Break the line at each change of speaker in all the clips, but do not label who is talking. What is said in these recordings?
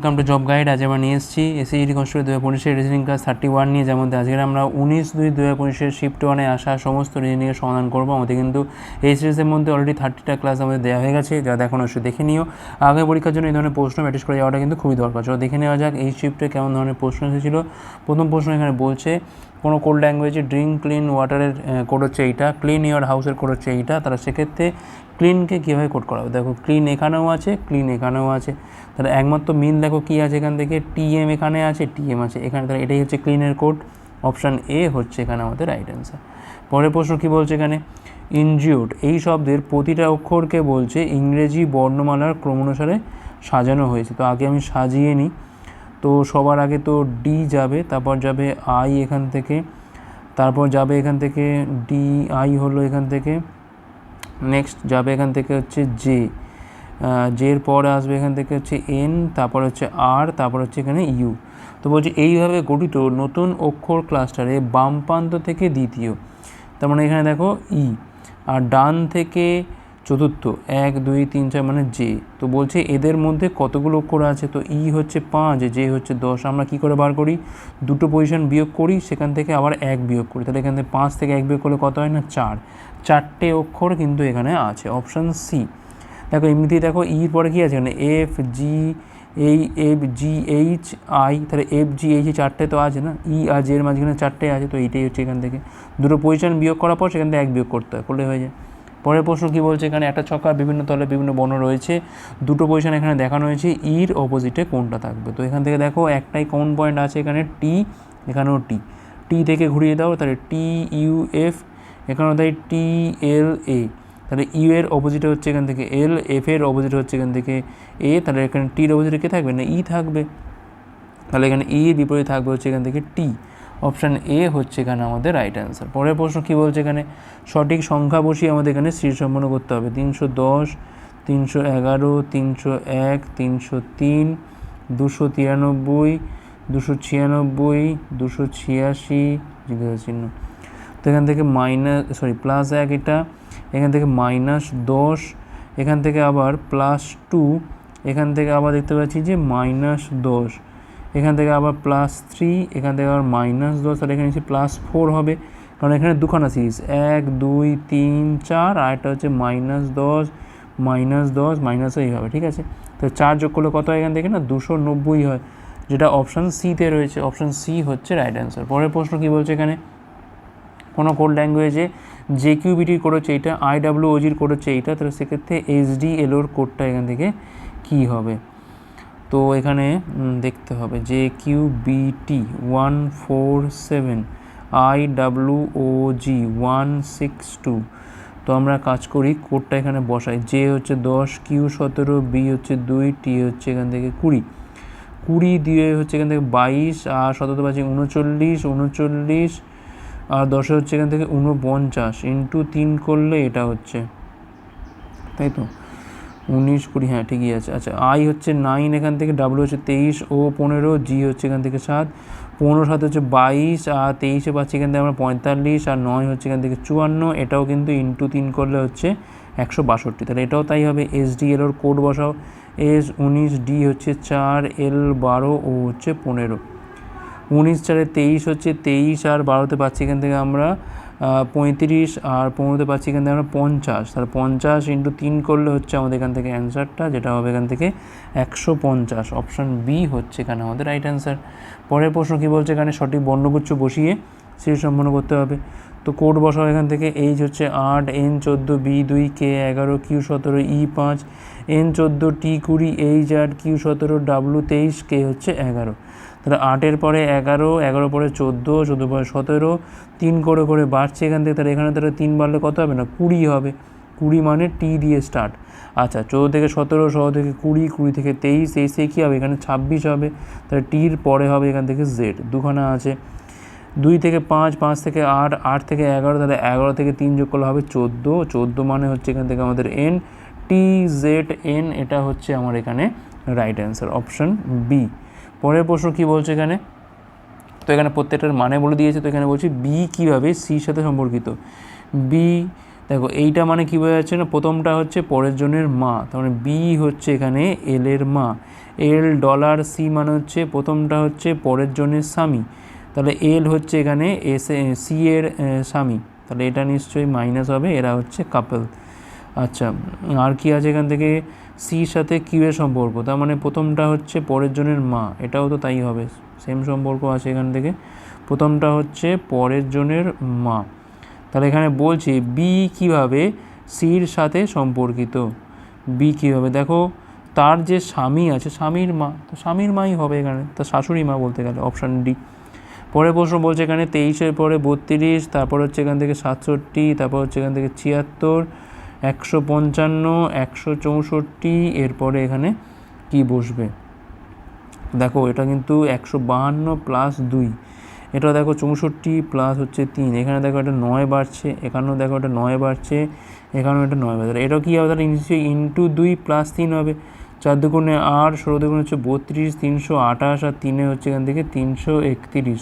Welcome to job guide আজ আমরা নিয়ে এসেছি এসএসজি কনস্টেবল দু হাজার পঁচিশের রিজনিং ক্লাস থার্টি ওয়ান নিয়ে। যেমন আজকে আমরা উনিশ দুই দু হাজার পঁচিশের শিফট ওয়ানে আসা সমস্ত রিজনিংয়ের সমাধান করব। আমাদের কিন্তু এই সিরিজের মধ্যে অলরেডি থার্টিটা ক্লাস আমাদের দেওয়া হয়ে গেছে। যা দেখুন অবশ্যই দেখে নিও। আগে পরীক্ষার জন্য এই ধরনের প্রশ্ন প্র্যাকটিস করে যাওয়াটা কিন্তু খুবই দরকার। চলো দেখে নেওয়া যাক এই শিফটে কেমন ধরনের প্রশ্ন এসেছিল। প্রথম প্রশ্ন এখানে বলছে কোনো কোড ল্যাঙ্গুয়েজে ড্রিঙ্ক ক্লিন ওয়াটারের কোড হচ্ছে এইটা ক্লিন ইয়ার হাউসের কোড হচ্ছে এইটা তারা সেক্ষেত্রে ক্লিনকে কীভাবে কোড করা হবে? দেখো ক্লিন এখানেও আছে ক্লিন এখানেও আছে। তাহলে একমাত্র মিন দেখো কী আছে এখান থেকে? টিএম এখানে আছে টিএম আছে। এখানে তাহলে এটাই হচ্ছে ক্লিনের কোড অপশান এ হচ্ছে এখানে আমাদের রাইট অ্যান্সার পরের প্রশ্ন কী বলছে এখানে? ইনজিওড এই শব্দের প্রতিটা অক্ষরকে বলছে ইংরেজি বর্ণমালার ক্রমানুসারে সাজানো হয়েছে। তো আগে আমি সাজিয়ে নিই। তো সবার আগে তো ডি যাবে, তারপর যাবে আই এখান থেকে, তারপর যাবে এখান থেকে ডি আই হলো এখান থেকে নেক্সট যাবে এখান থেকে হচ্ছে জে জের পরে আসবে এখান থেকে হচ্ছে এন তারপর হচ্ছে আর তারপর হচ্ছে এখানে ইউ তো বলছি এইভাবে গঠিত নতুন অক্ষর ক্লাস্টারে বাম প্রান্ত থেকে দ্বিতীয়, তার মানে এখানে দেখো ই আর ডান থেকে চতুর্থ, এক, দুই, তিন, চার মানে জে তো বলছে এদের মধ্যে কতগুলো অক্ষর আছে? তো ই হচ্ছে পাঁচ জে হচ্ছে দশ। আমরা কি করে বার করি? দুটো পজিশন বিয়োগ করি, সেখান থেকে আবার এক বিয়োগ করি। তাহলে এখান থেকে পাঁচ থেকে এক বিয়োগ করলে কত হয় না? চার। চারটে অক্ষর কিন্তু এখানে আছে অপশান সি দেখো, এমনিতেই দেখো ইর পরে কী আছে? এখানে এফ জি এই এফ জি এইচ আই তাহলে এফ জি এইচ চারটে তো আছে না? ই আর জের মাঝখানে চারটে আছে, তো এইটাই হচ্ছে এখান থেকে। দুটো পজিশন বিয়োগ করার পর সেখান থেকে এক বিয়োগ করতে হয়, করলে হয়ে যায়। পরের প্রশ্ন কী বলছে এখানে? একটা ছক্কা, বিভিন্ন তলে বিভিন্ন বর্ণ রয়েছে। দুটো পজিশন এখানে দেখানো হয়েছে। ইর অপোজিটে কোনটা থাকবে? তো এখান থেকে দেখো, একটাই কমন পয়েন্ট আছে এখানে টি এখানেও টি টি থেকে ঘুরিয়ে দাও, তাহলে টি ইউ এফ এখানেও তাই টি এল এ তাহলে ইউ এর অপোজিটে হচ্ছে এখান থেকে এল এফ এর অপোজিট হচ্ছে এখান থেকে এ তাহলে এখানে টির অপোজিটে কে থাকবে? না ই থাকবে। তাহলে এখানে ই এর বিপরীত থাকবে হচ্ছে এখান থেকে টি অপশান এ হচ্ছে এখানে আমাদের রাইট অ্যান্সার পরের প্রশ্ন কী বলছে এখানে? সঠিক সংখ্যা বসিয়ে আমাদের এখানে স্থির সম্পন্ন করতে হবে। তিনশো দশ, তিনশো এগারো, তিনশো এক, তিনশো তিন, দুশো তিরানব্বই, দুশো ছিয়ানব্বই, দুশো ছিয়াশি, জিজ্ঞাসা চিহ্ন। তো এখান থেকে মাইনাস সরি প্লাস এক এটা, এখান থেকে মাইনাস দশ, এখান থেকে আবার প্লাস টু এখান থেকে আবার দেখতে পাচ্ছি যে মাইনাস দশ। এখান থেকে আবার প্লাস থ্রি এখান থেকে আবার মাইনাস দশ আর এখানে হচ্ছে প্লাস ফোর হবে। কারণ এখানে দুখানা সিরিজ এক, দুই, তিন, চার, আর একটা হচ্ছে মাইনাস দশ মাইনাস দশ মাইনাস এইভাবে ঠিক আছে? তো চার যোগ করলে কত হয় এখান থেকে না? দুশো নব্বই হয়, যেটা অপশান সিতে রয়েছে অপশান সি হচ্ছে রাইট অ্যান্সার পরের প্রশ্ন কী বলছে এখানে? কোনো কোড ল্যাঙ্গুয়েজে জে কিউবিটির কোড হচ্ছে এইটা আই ডাব্লিউ ওজির কোড হচ্ছে এইটা, তাহলে সেক্ষেত্রে এইচডি এলোর কোডটা এখান থেকে কী হবে? তো এখানে দেখতে হবে যে Q B T one four seven I W O G one six two তো আমরা কাজ করি, কোডটা এখানে বসাই। জে হচ্ছে দশ কিউ সতেরো বি হচ্ছে দুই টি হচ্ছে এখান থেকে কুড়ি। কুড়ি দিয়ে হচ্ছে এখান থেকে বাইশ, আর সতেরো পাচ্ছি উনচল্লিশ উনচল্লিশ, আর দশে হচ্ছে এখান থেকে উনপঞ্চাশ। ইন্টু তিন করলে এটা হচ্ছে। তাই তো? উনিশ কুড়ি হ্যাঁ ঠিকই আছে। আচ্ছা আই হচ্ছে নাইন এখান থেকে ডাব্লু হচ্ছে তেইশ ও পনেরো জি হচ্ছে এখান থেকে সাত, পনেরো, সাত হচ্ছে বাইশ, আর তেইশে পাচ্ছি এখান থেকে আমরা পঁয়তাল্লিশ, আর নয় হচ্ছে এখান থেকে চুয়ান্ন, এটাও কিন্তু ইন্টু তিন করলে হচ্ছে একশো বাষট্টি। তাহলে এটাও তাই হবে এস ডি এলোর কোড বসাও এস উনিশ ডি হচ্ছে চার এল বারো ও হচ্ছে পনেরো। উনিশ চারে তেইশ হচ্ছে তেইশ, আর বারোতে পাচ্ছি এখান থেকে আমরা পঁয়ত্রিশ আর পনেরোতে পাচ্ছি এখান থেকে আমরা পঞ্চাশ। তাহলে পঞ্চাশ ইন্টু তিন করলে হচ্ছে আমাদের এখান থেকে অ্যান্সারটা, যেটা হবে এখান থেকে একশো পঞ্চাশ। অপশান বি হচ্ছে এখানে আমাদের রাইট অ্যান্সার পরের প্রশ্ন কী বলছে এখানে? সঠিক বর্ণগুচ্ছ বসিয়ে সিরিজ সম্পন্ন করতে হবে। তো কোড বসাও এখান থেকে। এইচ হচ্ছে আট এন চোদ্দ বি দুই কে এগারো কিউ সতেরো ই পাঁচ এন চোদ্দ টি কুড়ি এইচ আট কিউ সতেরো ডাব্লু তেইশ কে হচ্ছে এগারো। তাহলে আটের পরে এগারো এগারো পরে চোদ্দ চোদ্দ পরে সতেরো, তিন করে করে বাড়ছে এখান থেকে, তাহলে এখানে তাহলে তিন বাড়লে কত হবে না? কুড়ি হবে। কুড়ি মানে টি দিয়ে স্টার্ট আচ্ছা চৌদ্দ থেকে সতেরো, ষোলো থেকে কুড়ি কুড়ি থেকে তেইশ তেইশ কী হবে? এখানে ছাব্বিশ হবে। তাহলে টির পরে হবে এখান থেকে জেড দুখানা আছে। দুই থেকে পাঁচ পাঁচ থেকে আট আট থেকে এগারো, তাহলে এগারো থেকে তিন যোগ করলে হবে চোদ্দ। চোদ্দ মানে হচ্ছে এখান থেকে আমাদের এন টি জেড এন এটা হচ্ছে আমার এখানে রাইট অ্যান্সার অপশন বি পরের প্রশ্ন কী বলছে এখানে? তো এখানে প্রত্যেকটার মানে বলে দিয়েছে, তো এখানে বলছি বি কীভাবে সির সাথে সম্পর্কিত? বি দেখো, এইটা মানে কী বোঝা যাচ্ছে না? প্রথমটা হচ্ছে পরের জনের মা, তার মানে বি হচ্ছে এখানে এল এর মা। এল ডলার সি মানে হচ্ছে প্রথমটা হচ্ছে পরের জনের স্বামী। তাহলে এল হচ্ছে এখানে এস সি এর স্বামী। তাহলে এটা নিশ্চয়ই মাইনাস হবে, এরা হচ্ছে কাপল আচ্ছা আর কি আছে এখান থেকে? সির সাথে কিউ এর সম্পর্ক। তার মানে প্রথমটা হচ্ছে পরের জনের মা, এটাও তো তাই হবে। সেম সম্পর্ক আছে এখান থেকে। প্রথমটা হচ্ছে পরের জনের মা। তাহলে এখানে বলছি বি কীভাবে সির সাথে সম্পর্কিত? বি কীভাবে? দেখো, তার যে স্বামী আছে, স্বামীর মা, তো স্বামীর মাই হবে এখানে তার শাশুড়ি মা বলতে গেলে অপশান ডি পরের প্রশ্ন বলছে এখানে তেইশের পরে বত্রিশ, তারপর হচ্ছে এখান থেকে সাতষট্টি, তারপর হচ্ছে এখান থেকে ছিয়াত্তর একশো পঞ্চান্ন, একশো চৌষট্টি, এরপরে এখানে কি বসবে? দেখো, এটা কিন্তু একশো বাহান্ন প্লাস দুই। এটা দেখো চৌষট্টি প্লাস হচ্ছে তিন। এখানে দেখো এটা নয় বাড়ছে, এখানেও দেখো এটা নয় বাড়ছে, এখানেও এটা নয় বাড়ছে। এটা কী হবে তাহলে নিশ্চয়ই ইন্টু দুই প্লাস তিন হবে? চার দুগুণে আট, ষোলো দুগুণে হচ্ছে বত্রিশ, তিনশো আঠাশ, আর তিনে হচ্ছে এখান থেকে তিনশো একত্রিশ,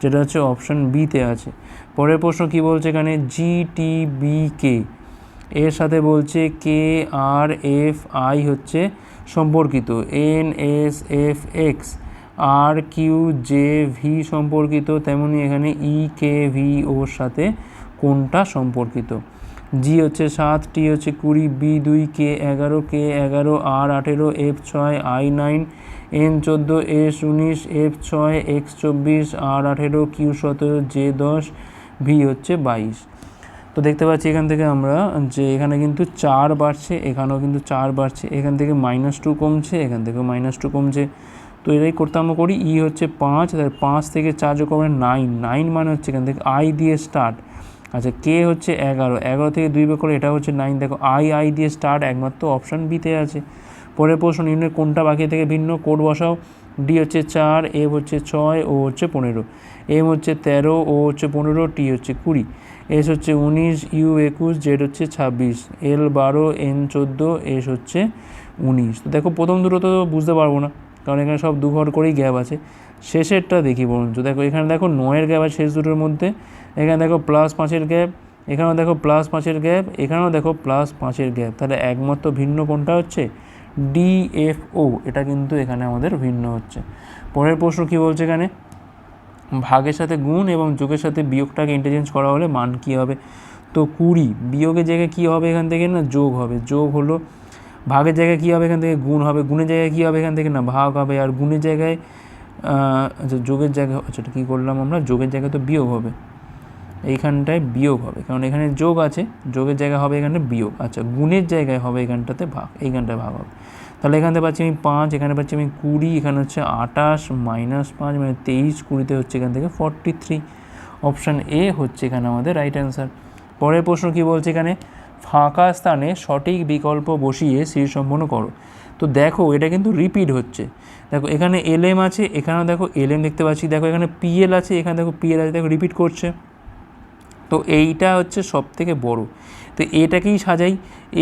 যেটা হচ্ছে অপশান বিতে আছে। পরের প্রশ্ন কী বলছে এখানে? জি টি বি কে এর সাথে বলছে কে আর এফ আই হচ্ছে সম্পর্কিত, N S F X, R Q J V সম্পর্কিত, তেমনি এখানে ই কে ভি ওর সাথে কোনটা সম্পর্কিত? জি হচ্ছে সাত, টি হচ্ছে কুড়ি, বি দুই, কে এগারো কে এগারো, আর আঠেরো, এফ ছয়, আই নাইন, এন চোদ্দ এস উনিশ, এফ ছয়, এক্স চব্বিশ, আর আঠেরো, কিউ সতেরো, জে দশ, ভি হচ্ছে বাইশ। তো দেখতে পাচ্ছি এখান থেকে আমরা যে এখানে কিন্তু চার বাড়ছে, এখানেও কিন্তু চার বাড়ছে। এখান থেকে মাইনাস টু কমছে, এখান থেকেও মাইনাস টু কমছে। তো এটাই করতে আমরা করি ই হচ্ছে পাঁচ, তাহলে পাঁচ থেকে চার যোগ করবেন নাইন নাইন মানে হচ্ছে এখান থেকে আই দিয়ে স্টার্ট আচ্ছা কে হচ্ছে এগারো। এগারো থেকে দুই বের করে এটা হচ্ছে নাইন দেখো আই আই দিয়ে স্টার্ট একমাত্র অপশান বিতে আছে। পরের প্রশ্ন নির্ণয় কোনটা বাকি থেকে ভিন্ন? কোড বসাও। ডি হচ্ছে চার এ হচ্ছে ছয় ও হচ্ছে পনেরো। এম হচ্ছে তেরো ও হচ্ছে পনেরো টি হচ্ছে কুড়ি। এস হচ্ছে উনিশ ইউ একুশ জেড হচ্ছে ছাব্বিশ এল বারো এন চোদ্দ এস হচ্ছে উনিশ। তো দেখো প্রথম দুটো তো বুঝতে পারব না, কারণ এখানে সব দু ঘর করেই গ্যাপ আছে। শেষেরটা দেখি বরঞ্চ। দেখো এখানে দেখো নয়ের গ্যাপ আছে শেষ দুটোর মধ্যে, এখানে দেখো প্লাস পাঁচের গ্যাপ, এখানেও দেখো প্লাস পাঁচের গ্যাপ, এখানেও দেখো প্লাস পাঁচের গ্যাপ। তাহলে একমাত্র ভিন্ন কোনটা হচ্ছে? ডিএফও এটা কিন্তু এখানে আমাদের ভিন্ন হচ্ছে। পরের প্রশ্ন কী বলছে এখানে? ভাগের সাথে গুণ এবং যোগের সাথে বিয়োগটাকে ইন্টারচেঞ্জ করা হলে মান কী হবে? তো কুড়ি, বিয়োগের জায়গায় কী হবে এখান থেকে না? যোগ হবে। যোগ হলো ভাগের জায়গায় কী হবে এখান থেকে? গুণ হবে। গুণের জায়গায় কী হবে এখান থেকে না? ভাগ হবে। আর গুণের জায়গায় আচ্ছা যোগের জায়গায় আচ্ছা কী করলাম আমরা? যোগের জায়গায় তো বিয়োগ হবে। এইখানটায় বিয়োগ হবে। কারণ এখানে যোগ আছে, যোগের জায়গায় হবে এখানে বিয়োগ। আচ্ছা গুণের জায়গায় হবে এখানটাতে ভাগ, এইখানটায় ভাগ হবে। তাহলে এখানতে পাচ্ছি আমি পাঁচ, এখানে পাচ্ছি আমি কুড়ি, এখানে হচ্ছে আঠাশ মাইনাস পাঁচ মানে তেইশ, কুড়িতে হচ্ছে এখান থেকে ফর্টি থ্রি অপশান এ হচ্ছে এখানে আমাদের রাইট অ্যান্সার পরের প্রশ্ন কি বলছে এখানে? ফাঁকা স্থানে সঠিক বিকল্প বসিয়ে সিরিজ সম্পন্ন করো। তো দেখো, এটা কিন্তু রিপিট হচ্ছে। দেখো, এখানে এলএম আছে, এখানেও দেখো এলএম দেখতে পাচ্ছি। দেখো, এখানে পিএল আছে, এখানে দেখো পিএল আছে, দেখো রিপিট করছে। তো এইটা হচ্ছে সব থেকে বড়। তো এটাকেই সাজাই।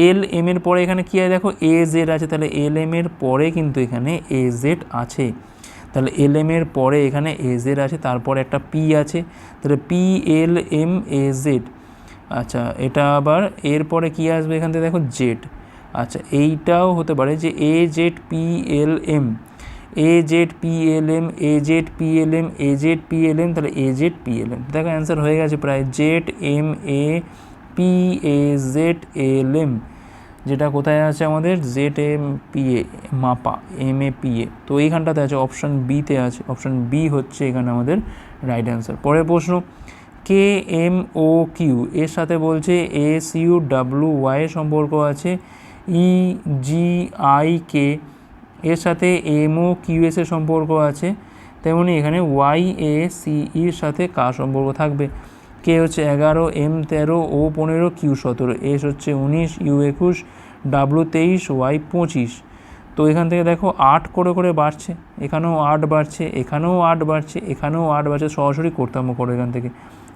এল এম এর পরে এখানে কী আছে? দেখো এ জেড আছে। তাহলে এল এম এর পরে কিন্তু এখানে এ জেড আছে। তাহলে এল এম এর পরে এখানে এ জেড আছে। তারপরে একটা পি আছে। তাহলে P L M A Z আচ্ছা এটা আবার এরপরে কী আসবে এখান থেকে? দেখো জেড আচ্ছা এইটাও হতে পারে যে A Z P L M A Z P L M A Z P L M A Z P L M তাহলে A Z P L M দেখো অ্যান্সার হয়ে গেছে প্রায়। Z M A P A Z L M যেটা কোথায় আছে আমাদের? Z M P A মাপা এম এ পি এ তো এইখানটাতে আছে অপশান বিতে আছে অপশান বি হচ্ছে এখানে আমাদের রাইট অ্যান্সার পরের প্রশ্ন কে এম ও কিউ এর সাথে বলছে এস ইউ ডাব্লু ওয়াই সম্পর্ক আছে ই জি আই কে এর সাথে এম ও কিউ এস এর সম্পর্ক আছে, তেমনি এখানে ওয়াই এ সি ইর সাথে কা সম্পর্ক থাকবে? কে হচ্ছে এগারো, এম তেরো, ও পনেরো, কিউ সতেরো, এস হচ্ছে উনিশ, ইউ একুশ, ডাব্লু তেইশ, ওয়াই পঁচিশ। তো এখান থেকে দেখো আট করে করে বাড়ছে, এখানেও আট বাড়ছে, এখানেও আট বাড়ছে, এখানেও আট বাড়ছে, সরাসরি করতাম করো এখান থেকে।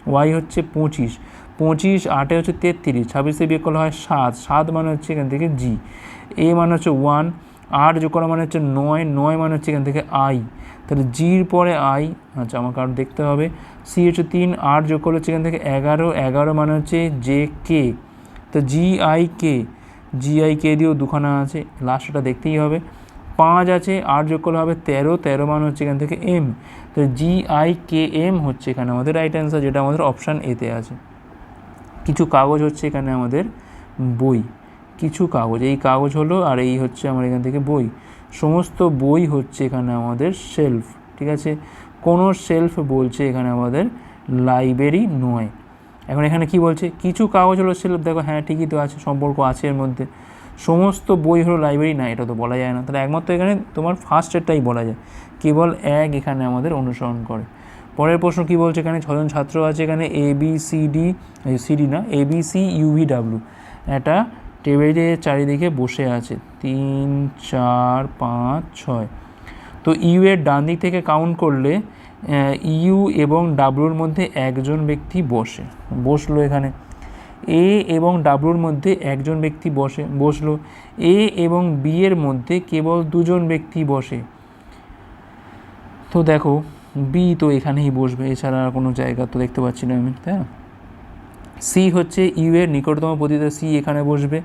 ওয়াই হচ্ছে পঁচিশ পঁচিশ আটে হচ্ছে তেত্রিশ, ছাব্বিশে বিয়োগ করলে হয় সাত সাত মানে হচ্ছে এখান থেকে জি। এ মানে হচ্ছে ওয়ান, আট যোগ করা মানে হচ্ছে নয় নয় মানে হচ্ছে এখান থেকে আই। তাহলে জির পরে আই আচ্ছা আমাকে আর দেখতে হবে। সি হচ্ছে তিন আট যোগ করলে হচ্ছে এখান থেকে এগারো এগারো মানে হচ্ছে জে কে তো G I K G I K দিয়েও দুখানা আছে লাস্টটা দেখতেই হবে। পাঁচ আছে আট যোগ করলে হবে তেরো তেরো মান হচ্ছে এখান থেকে এম তো জি আই কে এম হচ্ছে এখানে আমাদের রাইট অ্যান্সার যেটা আমাদের অপশান এতে আছে। কিছু কাগজ হচ্ছে এখানে আমাদের বই। কিছু কাগজ, এই কাগজ হলো আর এই হচ্ছে আমার এখান থেকে বই। সমস্ত বই হচ্ছে এখানে আমাদের শেলফ ঠিক আছে? কোনো শেলফ বলছে এখানে আমাদের লাইব্রেরি নয়। এখন এখানে কি বলছে? কিছু কাগজ হলো শেলফ দেখো হ্যাঁ ঠিকই তো আছে, সম্পর্ক আছে এর মধ্যে। সমস্ত বই হলো লাইব্রেরি না, এটা তো বলা যায় না। তাহলে একমাত্র এখানে তোমার ফার্স্ট ফার্স্টেরটাই বলা যায়। কেবল এক এখানে আমাদের অনুসরণ করে। পরের প্রশ্ন কি বলছে এখানে? ছজন ছাত্র আছে এখানে A B C D C D না A B C U V W একটা টেবিলের চারিদিকে বসে আছে। তিন, চার, পাঁচ, ছয়। তো ইউ এর ডান দিক থেকে কাউন্ট করলে ইউ এবং ডাব্লুর মধ্যে একজন ব্যক্তি বসে। বসল এখানে। এ এবং ডাব্লুর মধ্যে একজন ব্যক্তি বসে, বসল। এ এবং বি এর মধ্যে কেবল দুজন ব্যক্তি বসে। তো দেখো, বি তো এখানেই বসবে, এছাড়া আর কোনো জায়গা তো দেখতে পাচ্ছি না আমি, তাই না? সি হচ্ছে ইউ এর নিকটতম প্রতিটা সি এখানে বসবে।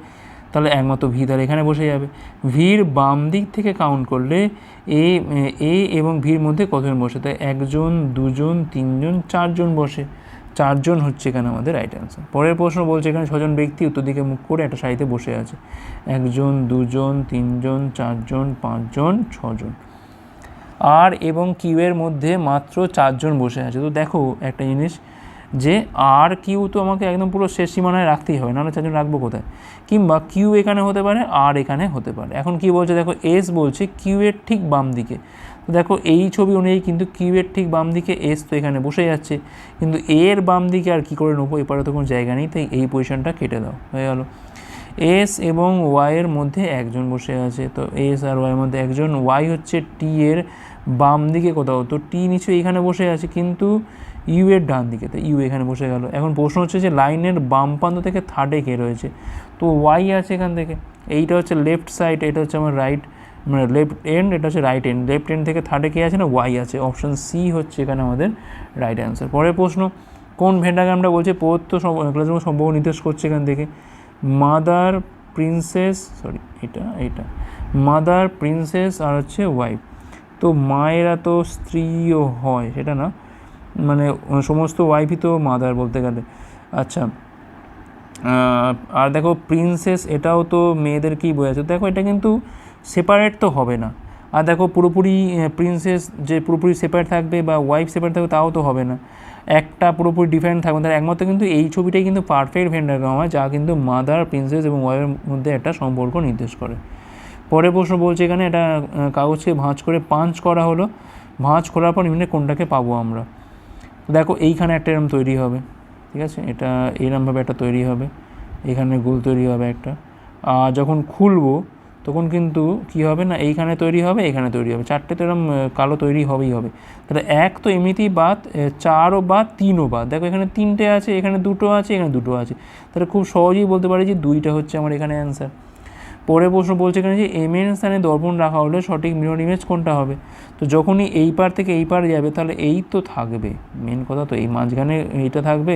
তাহলে একমাত্র ভি তাহলে এখানে বসে যাবে। ভির বাম দিক থেকে কাউন্ট করলে এ এ এবং ভির মধ্যে কতজন বসে? তাই একজন, দুজন, তিনজন, চারজন বসে। চারজন হচ্ছে এখানে আমাদের রাইট অ্যান্সার পরের প্রশ্ন বলছে এখানে ছজন ব্যক্তি উত্তর দিকে মুখ করে একটা সারিতে বসে আছে। একজন, দুজন, তিনজন, চারজন, পাঁচজন, ছজন। আর এবং কিউ এর মধ্যে মাত্র চারজন বসে আছে। তো দেখো একটা জিনিস যে আর কিউ তো আমাকে একদম পুরো শেষ সীমানায় রাখতেই হবে, নাহলে চারজন রাখব কোথায়? কিংবা কিউ এখানে হতে পারে আর এখানে হতে পারে। এখন কি বলছে? দেখো এস বলছে কিউ এর ঠিক বাম দিকে। তো দেখো, এই ছবি অনুযায়ী কিন্তু কিউ এর ঠিক বাম দিকে এস তো এখানে বসে যাচ্ছে। কিন্তু এর বাম দিকে আর কি করে নেব? এপারে তো কোনো জায়গা নেই, তাই এই পজিশনটা কেটে দাও। হয়ে গেল। এস এবং ওয়াইয়ের মধ্যে একজন বসে আছে। তো এস আর ওয়াইয়ের মধ্যে একজন। ওয়াই হচ্ছে টি এর বাম দিকে কোথাও। তো টি নিচে এখানে বসে আছে। কিন্তু ইউ এর ডান দিকে তো ইউ এখানে বসে গেল। এখন প্রশ্ন হচ্ছে যে লাইনের বাম প্রান্ত থেকে থার্ডে কে রয়েছে? তো ওয়াই আছে এখান থেকে। এইটা হচ্ছে লেফট সাইড এটা হচ্ছে আমার রাইট মানে লেফট এন্ড এটা হচ্ছে রাইট এন্ড লেফট এন্ড থেকে থার্ডে কে আছে না? ওয়াই আছে। অপশন সি হচ্ছে এখানে আমাদের রাইট অ্যান্সার পরের প্রশ্ন, কোন ভেন্ডাগ্রামটা বলছে ক্লাসরুম সম্ভব নির্দেশ করছে এখান থেকে? মাদার প্রিন্সেস সরি এটা এটা। মাদার প্রিন্সেস আর হচ্ছে ওয়াইফ তো মায়েরা তো স্ত্রীও হয়, সেটা না? মানে সমস্ত ওয়াইফই তো মাদার বলতে গেলে। আচ্ছা আর দেখো প্রিন্সেস এটাও তো মেয়েদের মেয়েদেরকেই বোঝাচ্ছে দেখো এটা কিন্তু সেপারেট তো হবে না। আর দেখো পুরোপুরি প্রিন্সেস যে পুরোপুরি সেপারেট থাকবে বা ওয়াইফ সেপারেট থাকবে তাও তো হবে না। একটা পুরোপুরি ডিফারেন্ট থাকবে তার একমাত্র কিন্তু এই ছবিটাই কিন্তু পারফেক্ট ভেন্ডাগ্রাম হয় যা কিন্তু মাদার প্রিন্সেস এবং ওয়াইফের মধ্যে একটা সম্পর্ক নির্দেশ করে। পরের প্রশ্ন বলছে এখানে, এটা কাগজকে ভাঁজ করে পাঞ্চ করা হলো। ভাঁজ করার পর ইমিনে কোনটাকে পাবো আমরা? দেখো এইখানে একটা এরম তৈরি হবে, ঠিক আছে? এটা এরমভাবে একটা তৈরি হবে, এখানে গোল তৈরি হবে একটা। আর যখন খুলবো, তখন কিন্তু কি হবে না, এইখানে তৈরি হবে, এখানে তৈরি হবে। চারটে তো এরম কালো তৈরি হবেই হবে। তাহলে এক তো এমনিতেই বাদ চারও বাদ, তিনও বাদ। দেখো এখানে তিনটে আছে, এখানে দুটো আছে, এখানে দুটো আছে। তাহলে খুব সহজেই বলতে পারি যে দুইটা হচ্ছে আমার এখানে অ্যান্সার পরে প্রশ্ন বলছে এখানে যে এম এর স্থানে দর্পণ রাখা হলে সঠিক মিরর ইমেজ কোনটা হবে? তো যখনই এই পার থেকে এই পার যাবে, তাহলে এই তো থাকবে। মেন কথা তো, এই মাঝখানে এইটা থাকবে,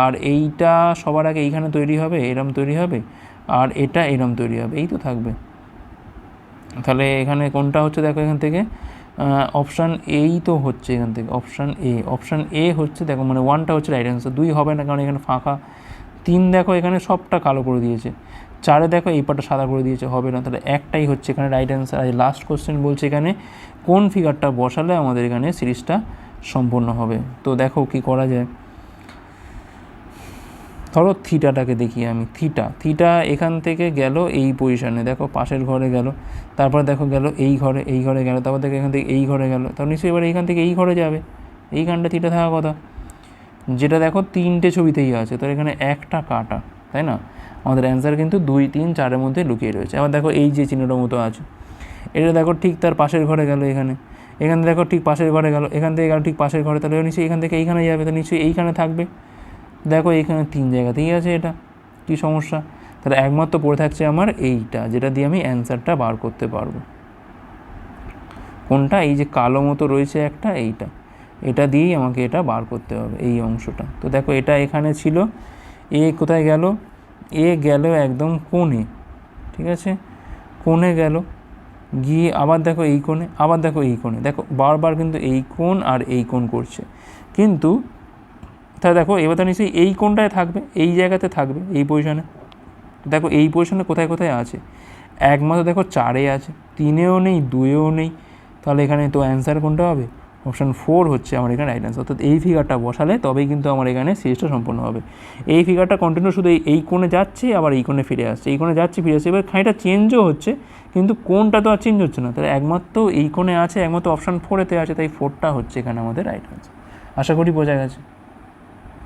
আর এইটা সবার আগে এইখানে তৈরি হবে, এরম তৈরি হবে, আর এটা এরম তৈরি হবে, এই তো থাকবে। তাহলে এখানে কোনটা হচ্ছে দেখো এখান থেকে? অপশান এই তো হচ্ছে এখান থেকে অপশান এ অপশান এ হচ্ছে দেখো মানে ওয়ানটা হচ্ছে রাইট অ্যান্সার দুই হবে না, কারণ এখানে ফাঁকা। তিন দেখো, এখানে সবটা কালো করে দিয়েছে। চারে দেখো এই পাটা সাদা করে দিয়েছে, হবে না? তাহলে একটাই হচ্ছে এখানে রাইট অ্যান্সার আর লাস্ট কোশ্চেন বলছে এখানে, কোন ফিগারটা বসালে আমাদের এখানে সিরিজটা সম্পূর্ণ হবে? তো দেখো কি করা যায়। ধরো থিটাটাকে দেখি আমি, থিটা। থিটা এখান থেকে গেল এই পজিশানে দেখো পাশের ঘরে গেল, তারপর দেখো গেল এই ঘরে এই ঘরে গেল, তারপর দেখো এখান থেকে এই ঘরে গেল। তারপর নিশ্চয়ই এবার এইখান থেকে এই ঘরে যাবে। এইখানটা থিটা থাকা কথা। যেটা দেখো তিনটে ছবিতেই আছে তো এখানে একটা কাটা। তাই না? আমাদের অ্যান্সার কিন্তু দুই, তিন, চারের মধ্যে লুকিয়ে রয়েছে। আবার দেখো এই যে চিহ্নটার মতো আছে। এটা দেখো ঠিক তার পাশের ঘরে গেল এখানে। এখান থেকে দেখো ঠিক পাশের ঘরে গেল। এখান থেকে গেল ঠিক পাশের ঘরে। তাহলে নিশ্চয়ই এখান থেকে এইখানে যাবে। তো নিশ্চয়ই এইখানে থাকবে। দেখো এইখানে তিন জায়গাতেই আছে এটা। কী সমস্যা? তাহলে একমাত্র পড়ে থাকছে আমার এইটা, যেটা দিয়ে আমি অ্যান্সারটা বার করতে পারব। কোনটা? এই যে কালো মতো রয়েছে একটা, এইটা। এটা দিয়েই আমাকে এটা বার করতে হবে, এই অংশটা। তো দেখো এটা এখানে ছিল। এ কোথায় গেল? এ গেল একদম কোণে, ঠিক আছে? কোণে গেল। গিয়ে আবার দেখো এই কোণে, আবার দেখো এই কোণে। দেখো, বারবার কিন্তু এই কোণ আর এই কোণ করছে। কিন্তু তাহলে দেখো, এবার তো নিশ্চয়ই এই কোণটায় থাকবে, এই জায়গাতে থাকবে, এই পজিশনে দেখো, এই পজিশনে কোথায় কোথায় আছে? একমাত্র দেখো চারে আছে, তিনেও নেই, দুয়েও নেই। তাহলে এখানে তো অ্যান্সার কোনটা হবে? অপশান ফোর হচ্ছে আমার এখানে রাইট অ্যান্সার অর্থাৎ এই ফিগারটা বসালে তবেই কিন্তু আমার এখানে সিরিজটা সম্পূর্ণ হবে। এই ফিগারটা কন্টিনিউ শুধু এই- কোণে যাচ্ছে, আবার এই কোণে ফিরে আসছে। এই কোণে যাচ্ছে, ফিরে আসছে। এবার খানিকটা চেঞ্জও হচ্ছে, কিন্তু কোনটা তো আর চেঞ্জ হচ্ছে না। তাহলে একমাত্র এই কোণে আছে, একমাত্র অপশান ফোরেতে আছে, তাই ফোরটা হচ্ছে এখানে আমাদের রাইট অ্যান্সার আশা করি বোঝা গেছে।